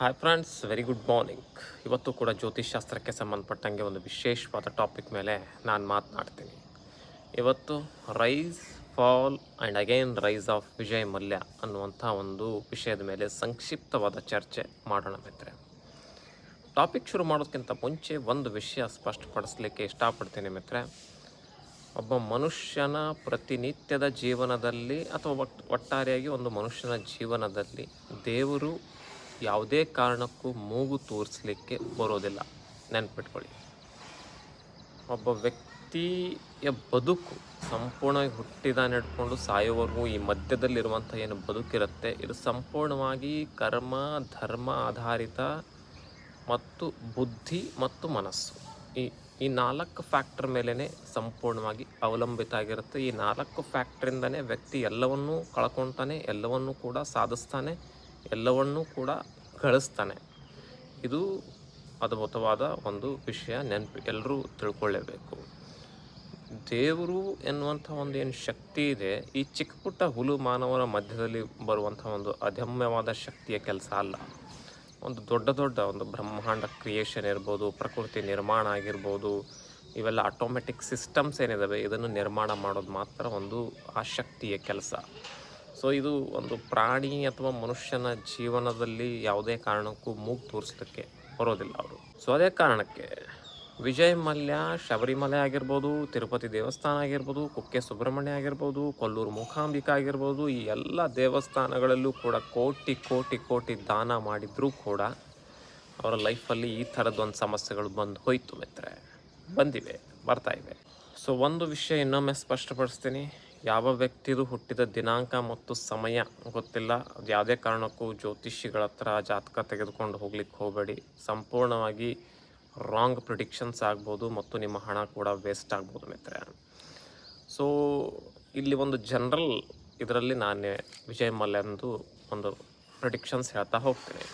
Hi friends very good morning ಇವತ್ತು ಕೂಡ ಜ್ಯೋತಿಷ್ಶಾಸ್ತ್ರಕ್ಕೆ ಸಂಬಂಧಪಟ್ಟಂಗೆ ಒಂದು ವಿಶೇಷವಾದ ಟಾಪಿಕ್ ಮೇಲೆ ನಾನು ಮಾತನಾಡ್ತೀನಿ. ಇವತ್ತು rise fall and again rise of Vijay Mallya ಅನ್ನುವಂಥ ಒಂದು ವಿಷಯದ ಮೇಲೆ ಸಂಕ್ಷಿಪ್ತವಾದ ಚರ್ಚೆ ಮಾಡೋಣ ಮಿತ್ರೆ ಟಾಪಿಕ್ ಶುರು ಮಾಡೋದಕ್ಕಿಂತ ಮುಂಚೆ ಒಂದು ವಿಷಯ ಸ್ಪಷ್ಟಪಡಿಸ್ಲಿಕ್ಕೆ ಇಷ್ಟಪಡ್ತೀನಿ ಮಿತ್ರೆ ಒಬ್ಬ ಮನುಷ್ಯನ ಪ್ರತಿನಿತ್ಯದ ಜೀವನದಲ್ಲಿ ಅಥವಾ ಒಟ್ ಒಟ್ಟಾರೆಯಾಗಿ ಒಂದು ಮನುಷ್ಯನ ಜೀವನದಲ್ಲಿ ದೇವರು ಯಾವುದೇ ಕಾರಣಕ್ಕೂ ಮೂಗು ತೋರಿಸಲಿಕ್ಕೆ ಬರೋದಿಲ್ಲ. ನೆನ್ಪಿಟ್ಕೊಳ್ಳಿ. ಒಬ್ಬ ವ್ಯಕ್ತಿಯ ಬದುಕು ಸಂಪೂರ್ಣವಾಗಿ ಹುಟ್ಟಿದ ಹಿಡ್ಕೊಂಡು ಸಾಯುವವರೆಗೂ ಈ ಮಧ್ಯದಲ್ಲಿರುವಂಥ ಏನು ಬದುಕಿರುತ್ತೆ, ಇದು ಸಂಪೂರ್ಣವಾಗಿ ಕರ್ಮ, ಧರ್ಮ ಆಧಾರಿತ ಮತ್ತು ಬುದ್ಧಿ ಮತ್ತು ಮನಸ್ಸು. ಈ ಈ ನಾಲ್ಕು ಫ್ಯಾಕ್ಟರ್ ಮೇಲೇ ಸಂಪೂರ್ಣವಾಗಿ ಅವಲಂಬಿತ ಆಗಿರುತ್ತೆ. ಈ ನಾಲ್ಕು ಫ್ಯಾಕ್ಟ್ರಿಂದನೇ ವ್ಯಕ್ತಿ ಎಲ್ಲವನ್ನೂ ಕಳ್ಕೊತಾನೆ ಎಲ್ಲವನ್ನೂ ಕೂಡ ಸಾಧಿಸ್ತಾನೆ. ಎಲ್ಲವನ್ನೂ ಕೂಡ ಕಳಿಸ್ತಾನೆ ಇದು ಅದ್ಭುತವಾದ ಒಂದು ವಿಷಯ ನೆನಪು, ಎಲ್ಲರೂ ತಿಳ್ಕೊಳ್ಳೇಬೇಕು. ದೇವರು ಎನ್ನುವಂಥ ಒಂದು ಏನು ಶಕ್ತಿ ಇದೆ, ಈ ಚಿಕ್ಕ ಪುಟ್ಟ ಹುಲು ಮಾನವರ ಮಧ್ಯದಲ್ಲಿ ಬರುವಂಥ ಒಂದು ಅದಮ್ಯವಾದ ಶಕ್ತಿಯ ಕೆಲಸ ಅಲ್ಲ. ಒಂದು ದೊಡ್ಡ ದೊಡ್ಡ ಒಂದು ಬ್ರಹ್ಮಾಂಡ ಕ್ರಿಯೇಷನ್ ಇರ್ಬೋದು, ಪ್ರಕೃತಿ ನಿರ್ಮಾಣ ಆಗಿರ್ಬೋದು, ಇವೆಲ್ಲ ಆಟೋಮೆಟಿಕ್ ಸಿಸ್ಟಮ್ಸ್ ಏನಿದ್ದಾವೆ ಇದನ್ನು ನಿರ್ಮಾಣ ಮಾಡೋದು ಮಾತ್ರ ಒಂದು ಆ ಶಕ್ತಿಯ ಕೆಲಸ. ಸೊ ಇದು ಒಂದು ಪ್ರಾಣಿ ಅಥವಾ ಮನುಷ್ಯನ ಜೀವನದಲ್ಲಿ ಯಾವುದೇ ಕಾರಣಕ್ಕೂ ಮೂಗು ತೋರಿಸ್ಲಿಕ್ಕೆ ಬರೋದಿಲ್ಲ ಅವರು. ಸೊ ಅದೇ ಕಾರಣಕ್ಕೆ ವಿಜಯ್ ಮಲ್ಯ, ಶಬರಿಮಲೆ ಆಗಿರ್ಬೋದು, ತಿರುಪತಿ ದೇವಸ್ಥಾನ ಆಗಿರ್ಬೋದು, ಕುಕ್ಕೆ ಸುಬ್ರಹ್ಮಣ್ಯ ಆಗಿರ್ಬೋದು, ಕೊಲ್ಲೂರು ಮೂಕಾಂಬಿಕಾ ಆಗಿರ್ಬೋದು, ಈ ಎಲ್ಲ ದೇವಸ್ಥಾನಗಳಲ್ಲೂ ಕೂಡ ಕೋಟಿ ಕೋಟಿ ಕೋಟಿ ದಾನ ಮಾಡಿದರೂ ಕೂಡ ಅವರ ಲೈಫಲ್ಲಿ ಈ ಥರದ್ದೊಂದು ಸಮಸ್ಯೆಗಳು ಬಂದು ಹೋಯಿತು ಮಿತ್ರೆ ಬಂದಿವೆ, ಬರ್ತಾ ಇವೆ. ಸೊ ಒಂದು ವಿಷಯ ಇನ್ನೊಮ್ಮೆ ಸ್ಪಷ್ಟಪಡಿಸ್ತೀನಿ. ಯಾವ ವ್ಯಕ್ತಿದು ಹುಟ್ಟಿದ ದಿನಾಂಕ ಮತ್ತು ಸಮಯ ಗೊತ್ತಿಲ್ಲ. ಅದು ಯಾವುದೇ ಕಾರಣಕ್ಕೂ ಜ್ಯೋತಿಷಿಗಳ ಹತ್ರ ಜಾತಕ ತೆಗೆದುಕೊಂಡು ಹೋಗ್ಲಿಕ್ಕೆ ಹೋಗಬೇಡಿ. ಸಂಪೂರ್ಣವಾಗಿ ರಾಂಗ್ ಪ್ರಿಡಿಕ್ಷನ್ಸ್ ಆಗ್ಬೋದು ಮತ್ತು ನಿಮ್ಮ ಹಣ ಕೂಡ ವೇಸ್ಟ್ ಆಗ್ಬೋದು ಮಿತ್ರೆ ಸೊ ಇಲ್ಲಿ ಒಂದು ಜನರಲ್ ಇದರಲ್ಲಿ ನಾನೇ ವಿಜಯ್ ಮಲ್ಯಂದು ಒಂದು ಪ್ರಿಡಿಕ್ಷನ್ಸ್ ಹೇಳ್ತಾ ಹೋಗ್ತೀನಿ.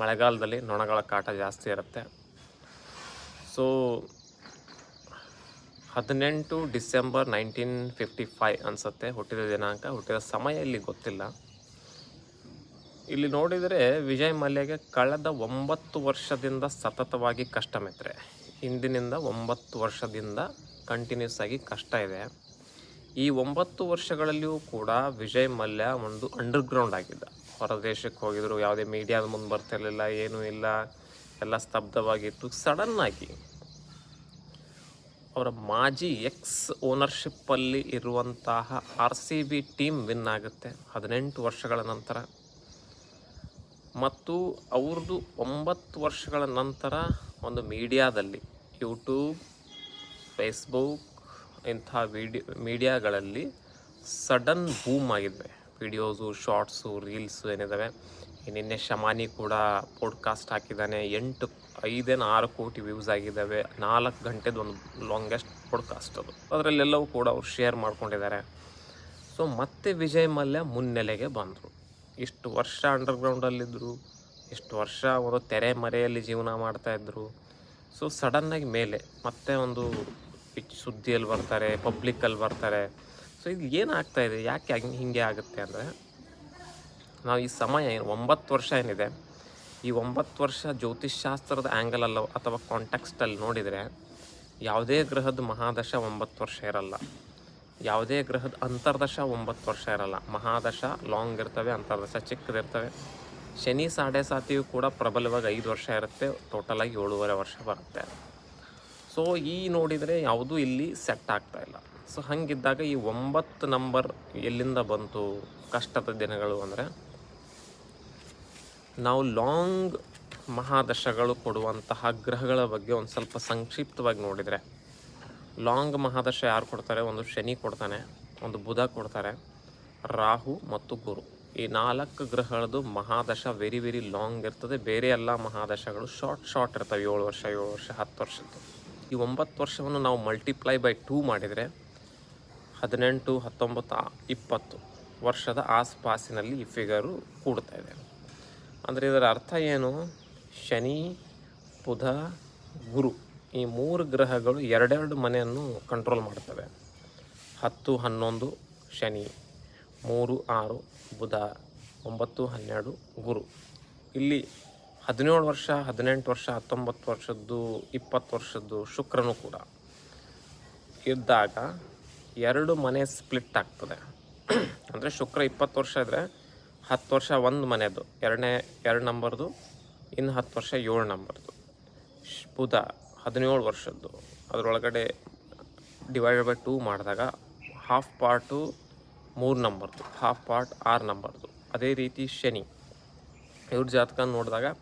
ಮಳೆಗಾಲದಲ್ಲಿ ನೊಣಗಳ ಕಾಟ ಜಾಸ್ತಿ ಇರುತ್ತೆ. ಸೊ ಹದಿನೆಂಟು ಡಿಸೆಂಬರ್ ನೈನ್ಟೀನ್ ಫಿಫ್ಟಿ ಫೈವ್ ಅನಿಸುತ್ತೆ ಹುಟ್ಟಿದ ದಿನಾಂಕ, ಹುಟ್ಟಿದ ಸಮಯ ಇಲ್ಲಿ ಗೊತ್ತಿಲ್ಲ. ಇಲ್ಲಿ ನೋಡಿದರೆ ವಿಜಯ್ ಮಲ್ಯಗೆ ಕಳೆದ ಒಂಬತ್ತು ವರ್ಷದಿಂದ ಸತತವಾಗಿ ಕಷ್ಟ ಮಿತ್ರೆ. ಹಿಂದಿನಿಂದ ಒಂಬತ್ತು ವರ್ಷದಿಂದ ಕಂಟಿನ್ಯೂಸ್ ಆಗಿ ಕಷ್ಟ ಇದೆ. ಈ ಒಂಬತ್ತು ವರ್ಷಗಳಲ್ಲಿಯೂ ಕೂಡ ವಿಜಯ್ ಮಲ್ಯ ಒಂದು ಅಂಡರ್ಗ್ರೌಂಡ್ ಆಗಿದ್ದ. ಹೊರ ದೇಶಕ್ಕೆ ಹೋಗಿದ್ರು, ಯಾವುದೇ ಮೀಡಿಯಾದ ಮುಂದೆ ಬರ್ತಿರಲಿಲ್ಲ, ಏನೂ ಇಲ್ಲ, ಎಲ್ಲ ಸ್ತಬ್ಧವಾಗಿತ್ತು. ಸಡನ್ನಾಗಿ ಅವರ ಮಾಜಿ ಎಕ್ಸ್ ಓನರ್ಶಿಪ್ಪಲ್ಲಿ ಇರುವಂತಹ R C B team win ಆಗುತ್ತೆ ಹದಿನೆಂಟು ವರ್ಷಗಳ ನಂತರ. ಮತ್ತು ಅವ್ರದ್ದು ಒಂಬತ್ತು ವರ್ಷಗಳ ನಂತರ ಒಂದು ಮೀಡಿಯಾದಲ್ಲಿ ಯೂಟ್ಯೂಬ್, ಫೇಸ್ಬುಕ್ ಇಂಥ ವಿಡಿಯೋ ಮೀಡಿಯಾಗಳಲ್ಲಿ ಸಡನ್ ಬೂಮ್ ಆಗಿದ್ವೆ. ವಿಡಿಯೋಸು, ಶಾರ್ಟ್ಸು, ರೀಲ್ಸು ಏನಿದ್ದಾವೆ ನಿನ್ನೆ ಶಮಾನಿ ಕೂಡ ಪಾಡ್ಕಾಸ್ಟ್ ಹಾಕಿದ್ದಾನೆ. ಎಂಟು ಐದೇನು ಆರು ಕೋಟಿ ವ್ಯೂಸ್ ಆಗಿದ್ದಾವೆ, ನಾಲ್ಕು ಗಂಟೆದು ಒಂದು ಲಾಂಗೆಸ್ಟ್ ಪಾಡ್ಕಾಸ್ಟ್ ಅದು. ಅದರಲ್ಲೆಲ್ಲವೂ ಕೂಡ ಅವ್ರು ಶೇರ್ ಮಾಡ್ಕೊಂಡಿದ್ದಾರೆ. ಸೊ ಮತ್ತೆ ವಿಜಯ್ ಮಲ್ಯ ಮುನ್ನೆಲೆಗೆ ಬಂದರು. ಇಷ್ಟು ವರ್ಷ ಅಂಡರ್ಗ್ರೌಂಡಲ್ಲಿದ್ದರು ಇಷ್ಟು ವರ್ಷ ಒಂದು ತೆರೆ ಮರೆಯಲ್ಲಿ ಜೀವನ ಮಾಡ್ತಾಯಿದ್ರು ಸೊ ಸಡನ್ನಾಗಿ ಮೇಲೆ ಮತ್ತೆ ಒಂದು ಪಿಚ್ ಸುದ್ದಿಯಲ್ಲಿ ಬರ್ತಾರೆ ಪಬ್ಲಿಕ್ಕಲ್ಲಿ ಬರ್ತಾರೆ. ಸೊ ಇದು ಏನಾಗ್ತಾಯಿದೆ ಯಾಕೆ ಹಂಗೆ ಹಿಂಗೆ ಆಗುತ್ತೆ ಅಂದರೆ, ನಾವು ಈ ಸಮಯ ಏನು, ಒಂಬತ್ತು ವರ್ಷ ಏನಿದೆ? ಈ ಒಂಬತ್ತು ವರ್ಷ ಜ್ಯೋತಿಷ್ಶಾಸ್ತ್ರದ ಆ್ಯಂಗಲ್ ಅಲ್ಲ ಅಥವಾ ಕಾಂಟೆಕ್ಸ್ಟಲ್ಲಿ ನೋಡಿದರೆ ಯಾವುದೇ ಗ್ರಹದ ಮಹಾದಶ ಒಂಬತ್ತು ವರ್ಷ ಇರಲ್ಲ. ಯಾವುದೇ ಗ್ರಹದ ಅಂತರ್ದಶ ಒಂಬತ್ತು ವರ್ಷ ಇರಲ್ಲ. ಮಹಾದಶ ಲಾಂಗ್ ಇರ್ತವೆ, ಅಂತರ್ದಶ ಚಿಕ್ಕದಿರ್ತವೆ ಶನಿ, ಸಾಡೆ ಸಾತಿಯು ಕೂಡ ಪ್ರಬಲವಾಗಿ ಐದು ವರ್ಷ ಇರುತ್ತೆ ಟೋಟಲಾಗಿ ಏಳೂವರೆ ವರ್ಷ ಬರುತ್ತೆ. ಸೊ ಈ ನೋಡಿದರೆ ಯಾವುದೂ ಇಲ್ಲಿ ಸೆಟ್ ಆಗ್ತಾ ಇಲ್ಲ. ಸೊ ಹಾಗಿದ್ದಾಗ ಈ ಒಂಬತ್ತು ನಂಬರ್ ಎಲ್ಲಿಂದ ಬಂತು, ಕಷ್ಟದ ದಿನಗಳು ಅಂದರೆ ನಾವು ಲಾಂಗ್ ಮಹಾದಶಗಳು ಕೊಡುವಂತಹ ಗ್ರಹಗಳ ಬಗ್ಗೆ ಒಂದು ಸ್ವಲ್ಪ ಸಂಕ್ಷಿಪ್ತವಾಗಿ ನೋಡಿದರೆ. ಲಾಂಗ್ ಮಹಾದಶ ಯಾರು ಕೊಡ್ತಾರೆ? ಒಂದು ಶನಿ ಕೊಡ್ತಾನೆ, ಒಂದು ಬುಧ ಕೊಡ್ತಾರೆ, ರಾಹು ಮತ್ತು ಗುರು. ಈ ನಾಲ್ಕು ಗ್ರಹಗಳದ್ದು ಮಹಾದಶ ವೆರಿ ವೆರಿ ಲಾಂಗ್ ಇರ್ತದೆ. ಬೇರೆ ಎಲ್ಲ ಮಹಾದಶಗಳು ಶಾರ್ಟ್ ಶಾರ್ಟ್ ಇರ್ತವೆ. ಏಳು ವರ್ಷ ಏಳು ವರ್ಷ, ಹತ್ತು ವರ್ಷದ್ದು. ಈ ಒಂಬತ್ತು ವರ್ಷವನ್ನು ನಾವು ಮಲ್ಟಿಪ್ಲೈ ಬೈ ಟೂ ಮಾಡಿದರೆ ಹದಿನೆಂಟು, ಹತ್ತೊಂಬತ್ತು ಇಪ್ಪತ್ತು ವರ್ಷದ ಆಸ್ಪಾಸಿನಲ್ಲಿ ಈ ಫಿಗರು ಕೂಡ್ತಾ ಇದೆ. ಅಂದರೆ ಇದರ ಅರ್ಥ ಏನು? ಶನಿ, ಬುಧ, ಗುರು ಈ ಮೂರು ಗ್ರಹಗಳು ಎರಡೆರಡು ಮನೆಯನ್ನು ಕಂಟ್ರೋಲ್ ಮಾಡ್ತವೆ. ಹತ್ತು, ಹನ್ನೊಂದು, ಶನಿ, ಮೂರು, ಆರು, ಬುಧ, ಒಂಬತ್ತು, ಹನ್ನೆರಡು, ಗುರು. ಇಲ್ಲಿ ಹದಿನೇಳು ವರ್ಷ, ಹದಿನೆಂಟು ವರ್ಷ, ಹತ್ತೊಂಬತ್ತು ವರ್ಷದ್ದು, ಇಪ್ಪತ್ತು ವರ್ಷದ್ದು ಶುಕ್ರನು ಕೂಡ ಇದ್ದಾಗ ಎರಡು ಮನೆ ಸ್ಪ್ಲಿಟ್ ಆಗ್ತದೆ. ಅಂದರೆ ಶುಕ್ರ ಇಪ್ಪತ್ತು ವರ್ಷ ಇದ್ದರೆ ಹತ್ತು ವರ್ಷ ಒಂದು ಮನೆದು ಎರಡನೇ, ಎರಡು ನಂಬರ್ದು, ಇನ್ನು ಹತ್ತು ವರ್ಷ ಏಳು ನಂಬರ್ದು. ಬುಧ ಹದಿನೇಳು ವರ್ಷದ್ದು. ಅದರೊಳಗಡೆ ಡಿವೈಡೆಡ್ ಬೈ ಟೂ ಮಾಡಿದಾಗ ಹಾಫ್ ಪಾರ್ಟು ಮೂರು ನಂಬರ್ದು ಹಾಫ್ ಪಾರ್ಟ್ ಆರು ನಂಬರ್ದು. ಅದೇ ರೀತಿ ಶನಿ. ಇವ್ರ ಜಾತಕ ನೋಡಿದಾಗ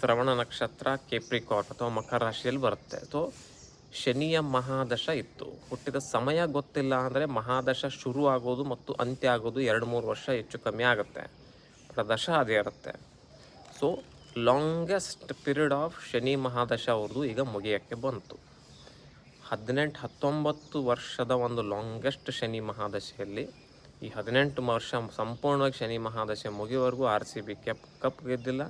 ಶ್ರವಣ ನಕ್ಷತ್ರ ಕೇಪ್ರಿಕಾಟ್ ಅಥವಾ ಮಕರ ರಾಶಿಯಲ್ಲಿ ಬರುತ್ತೆ. ಸೊ ಶನಿಯ ಮಹಾದಶ ಇತ್ತು. ಹುಟ್ಟಿದ ಸಮಯ ಗೊತ್ತಿಲ್ಲ ಅಂದರೆ ಮಹಾದಶ ಶುರು ಆಗೋದು ಮತ್ತು ಅಂತ್ಯ ಆಗೋದು ಎರಡು ಮೂರು ವರ್ಷ ಹೆಚ್ಚು ಕಮ್ಮಿ ಆಗುತ್ತೆ. ಪ್ರದಶ ಅದೇ ಇರುತ್ತೆ. So longest period of Shani ಮಹಾದಶ ಅವ್ರದ್ದು ಈಗ ಮುಗಿಯೋಕ್ಕೆ ಬಂತು. ಹದಿನೆಂಟು, ಹತ್ತೊಂಬತ್ತು ವರ್ಷದ ಒಂದು ಲಾಂಗೆಸ್ಟ್ ಶನಿ ಮಹಾದಶೆಯಲ್ಲಿ ಈ ಹದಿನೆಂಟು ವರ್ಷ ಸಂಪೂರ್ಣವಾಗಿ ಶನಿ ಮಹಾದಶೆ ಮುಗಿಯವರೆಗೂ R C B cup cup ಗೆದ್ದಿಲ್ಲ.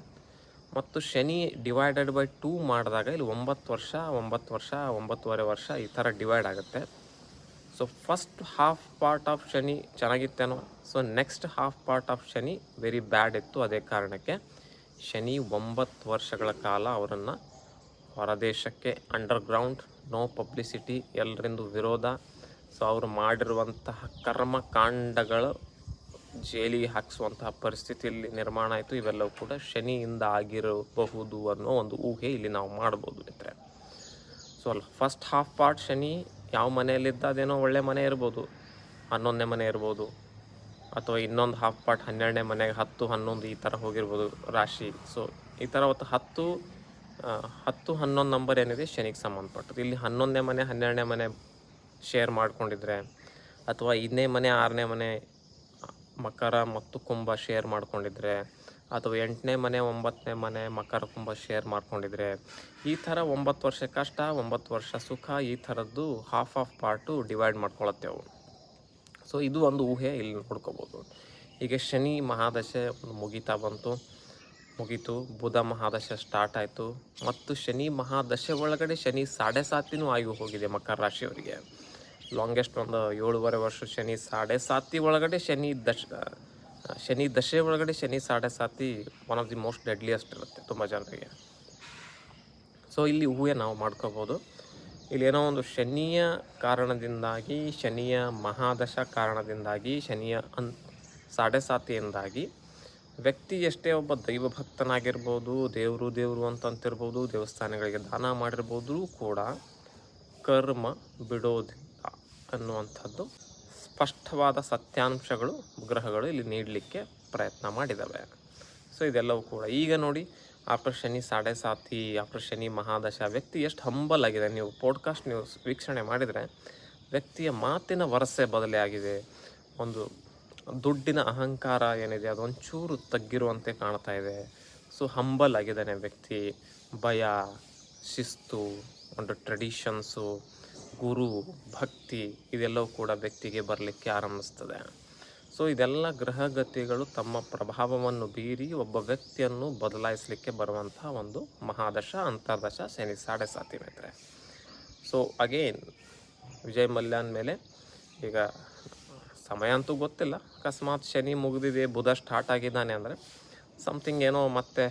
ಮತ್ತು ಶನಿ ಡಿವೈಡೆಡ್ ಬೈ ಟೂ ಮಾಡಿದಾಗ ಇಲ್ಲಿ ಒಂಬತ್ತು ವರ್ಷ ಒಂಬತ್ತು ವರ್ಷ, ಒಂಬತ್ತುವರೆ ವರ್ಷ ಈ ಥರ ಡಿವೈಡ್ ಆಗುತ್ತೆ. So first half part of Shani ಚೆನ್ನಾಗಿತ್ತೇನೋ? So next half part of Shani very bad ಇತ್ತು ಅದೇ ಕಾರಣಕ್ಕೆ ಶನಿ ಒಂಬತ್ತು ವರ್ಷಗಳ ಕಾಲ ಅವರನ್ನು ಹೊರದೇಶಕ್ಕೆ ಅಂಡರ್ಗ್ರೌಂಡ್ ನೋ ಪಬ್ಲಿಸಿಟಿ ಎಲ್ಲರಿಂದು ವಿರೋಧ. ಸೊ ಅವರು ಮಾಡಿರುವಂತಹ ಕರ್ಮಕಾಂಡಗಳು ಜೈಲಿಗೆ ಹಾಕಿಸುವಂತಹ ಪರಿಸ್ಥಿತಿಯಲ್ಲಿ ನಿರ್ಮಾಣ ಆಯಿತು. ಇವೆಲ್ಲವೂ ಕೂಡ ಶನಿಯಿಂದ ಆಗಿರಬಹುದು ಅನ್ನೋ ಒಂದು ಊಹೆ ಇಲ್ಲಿ ನಾವು ಮಾಡ್ಬೋದು ಮಿತ್ರ ಸೊ ಅಲ್ಲ ಫಸ್ಟ್ ಹಾಫ್ ಪಾರ್ಟ್ ಶನಿ ಯಾವ ಮನೆಯಲ್ಲಿದ್ದ ಅದೇನೋ ಒಳ್ಳೆ ಮನೆ ಇರ್ಬೋದು ಹನ್ನೊಂದನೇ ಮನೆ ಇರ್ಬೋದು ಅಥವಾ ಇನ್ನೊಂದು ಹಾಫ್ ಪಾರ್ಟ್ ಹನ್ನೆರಡನೇ ಮನೆಗೆ ಹತ್ತು ಹನ್ನೊಂದು ಈ ಥರ ಹೋಗಿರ್ಬೋದು ರಾಶಿ. ಸೊ ಈ ಥರ ಹತ್ತು ಆ, ಹತ್ತು ಹನ್ನೊಂದು ನಂಬರ್ ಏನಿದೆ ಶನಿಗೆ ಸಂಬಂಧಪಟ್ಟದ್ದು. ಇಲ್ಲಿ ಹನ್ನೊಂದನೇ ಮನೆ ಹನ್ನೆರಡನೇ ಮನೆ ಶೇರ್ ಮಾಡಿಕೊಂಡಿದ್ರೆ ಅಥವಾ ಐದನೇ ಮನೆ ಆರನೇ ಮನೆ ಮಕರ ಮತ್ತು ಕುಂಭ ಶೇರ್ ಮಾಡ್ಕೊಂಡಿದ್ರೆ, ಅಥವಾ ಎಂಟನೇ ಮನೆ, ಒಂಬತ್ತನೇ ಮನೆ ಮಕರ, ಕುಂಭ ಶೇರ್ ಮಾಡ್ಕೊಂಡಿದ್ರೆ, ಈ ಥರ ಒಂಬತ್ತು ವರ್ಷ ಕಷ್ಟ, ಒಂಬತ್ತು ವರ್ಷ ಸುಖ, ಈ ಥರದ್ದು ಹಾಫ್ ಆಫ್ ಪಾರ್ಟು ಡಿವೈಡ್ ಮಾಡ್ಕೊಳತ್ತೆ ಅವು. ಸೊ ಇದು ಒಂದು ಊಹೆ ಇಲ್ಲಿ ನೋಡ್ಕೋಬೋದು ಈಗ ಶನಿ ಮಹಾದಶೆ ಮುಗೀತಾ ಬಂತು. ಮುಗೀತು. ಬುಧ ಮಹಾದಶೆ ಸ್ಟಾರ್ಟ್ ಆಯಿತು. ಮತ್ತು ಶನಿ ಮಹಾದಶೆ ಒಳಗಡೆ ಶನಿ ಸಾಡೆ ಸಾತಿನೂ ಆಗಿ ಹೋಗಿದೆ ಮಕರ ರಾಶಿಯವರಿಗೆ. ಲಾಂಗೆಸ್ಟ್ ಒಂದು ಏಳುವರೆ ವರ್ಷ ಶನಿ, ಸಾಡೆ ಸಾತಿ ಒಳಗಡೆ ಶನಿ ದಶ ಶನಿ ದಶೆ ಒಳಗಡೆ Shani, Sade Sati one of the most deadliest ಇರುತ್ತೆ ತುಂಬ ಜನರಿಗೆ. ಸೊ ಇಲ್ಲಿ ಊಹೆ ನಾವು ಮಾಡ್ಕೋಬೋದು. ಇಲ್ಲಿ ಏನೋ ಒಂದು ಶನಿಯ ಕಾರಣದಿಂದಾಗಿ, ಶನಿಯ ಮಹಾದಶ ಕಾರಣದಿಂದಾಗಿ, ಶನಿಯ ಅನ್, ಸಾಡೆ ಸಾತಿಯಿಂದಾಗಿ ವ್ಯಕ್ತಿ ಎಷ್ಟೇ ಒಬ್ಬ ದೈವ ಭಕ್ತನಾಗಿರ್ಬೋದು, ದೇವರು ದೇವರು ಅಂತಂತಿರ್ಬೋದು, ದೇವಸ್ಥಾನಗಳಿಗೆ ದಾನ ಮಾಡಿರ್ಬೋದು ಕೂಡ ಕರ್ಮ ಬಿಡೋದಿಲ್ಲ. ಅನ್ನುವಂಥದ್ದು ಸ್ಪಷ್ಟವಾದ ಸತ್ಯಾಂಶಗಳು, ಗ್ರಹಗಳು ಇಲ್ಲಿ ನೀಡಲಿಕ್ಕೆ ಪ್ರಯತ್ನ ಮಾಡಿದ್ದಾವೆ ಸೊ ಇದೆಲ್ಲವೂ ಕೂಡ ಈಗ ನೋಡಿ ಆಫ್ಟರ್ ಶನಿ ಸಾಡೆ ಸಾತಿ ಆಫ್ಟರ್ ಶನಿ ಮಹಾದಶ, ವ್ಯಕ್ತಿ ಎಷ್ಟು ಹಂಬಲ್ ಆಗಿದೆ. ನೀವು ಪಾಡ್ಕಾಸ್ಟ್ ನೀವು ವೀಕ್ಷಣೆ ಮಾಡಿದರೆ ವ್ಯಕ್ತಿಯ ಮಾತಿನ ವರಸೆ ಬದಲಾಗಿದೆ ಒಂದು ದುಡ್ಡಿನ ಅಹಂಕಾರ ಏನಿದೆ, ಅದು ಒಂಚೂರು ತಗ್ಗಿರುವಂತೆ ಕಾಣ್ತಾ ಇದೆ. ಸೊ ಹಂಬಲ್ ಆಗಿದ್ದಾನೆ ವ್ಯಕ್ತಿ. ಭಯ, ಶಿಸ್ತು, ಒಂದು ಟ್ರೆಡಿಷನ್ಸು ಗುರು, ಭಕ್ತಿ ಇದೆಲ್ಲವೂ ಕೂಡ ವ್ಯಕ್ತಿಗೆ ಬರಲಿಕ್ಕೆ ಆರಂಭಿಸ್ತದೆ. ಸೊ ಇದೆಲ್ಲ ಗ್ರಹಗತಿಗಳು ತಮ್ಮ ಪ್ರಭಾವವನ್ನು ಬೀರಿ ಒಬ್ಬ ವ್ಯಕ್ತಿಯನ್ನು ಬದಲಾಯಿಸಲಿಕ್ಕೆ ಬರುವಂತಹ ಒಂದು ಮಹಾದಶ, ಅಂತರ್ದಶ ಶನಿ ಸಾಡೆ ಸಾತಿ ಮಿತ್ರೆ ಸೊ ಅಗೇನ್ ವಿಜಯ್ ಮಲ್ಯಾನ್ ಮೇಲೆ ಈಗ ಸಮಯ ಅಂತೂ ಗೊತ್ತಿಲ್ಲ. ಅಕಸ್ಮಾತ್ ಶನಿ ಮುಗಿದಿದೆ, ಬುಧ ಸ್ಟಾರ್ಟ್ ಆಗಿದ್ದಾನೆ ಅಂದರೆ ಸಮಥಿಂಗ್ ಏನೋ ಮತ್ತೆ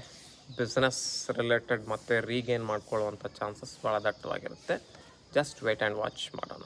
ಬಿಸ್ನೆಸ್ ರಿಲೇಟೆಡ್ ಮತ್ತೆ ರೀಗೇನ್ ಮಾಡ್ಕೊಳ್ಳುವಂಥ ಚಾನ್ಸಸ್ ಭಾಳ ದಟ್ಟವಾಗಿರುತ್ತೆ. ಜಸ್ಟ್ ವೇಟ್ ಆ್ಯಂಡ್ ವಾಚ್ ಮಾಡೋಣ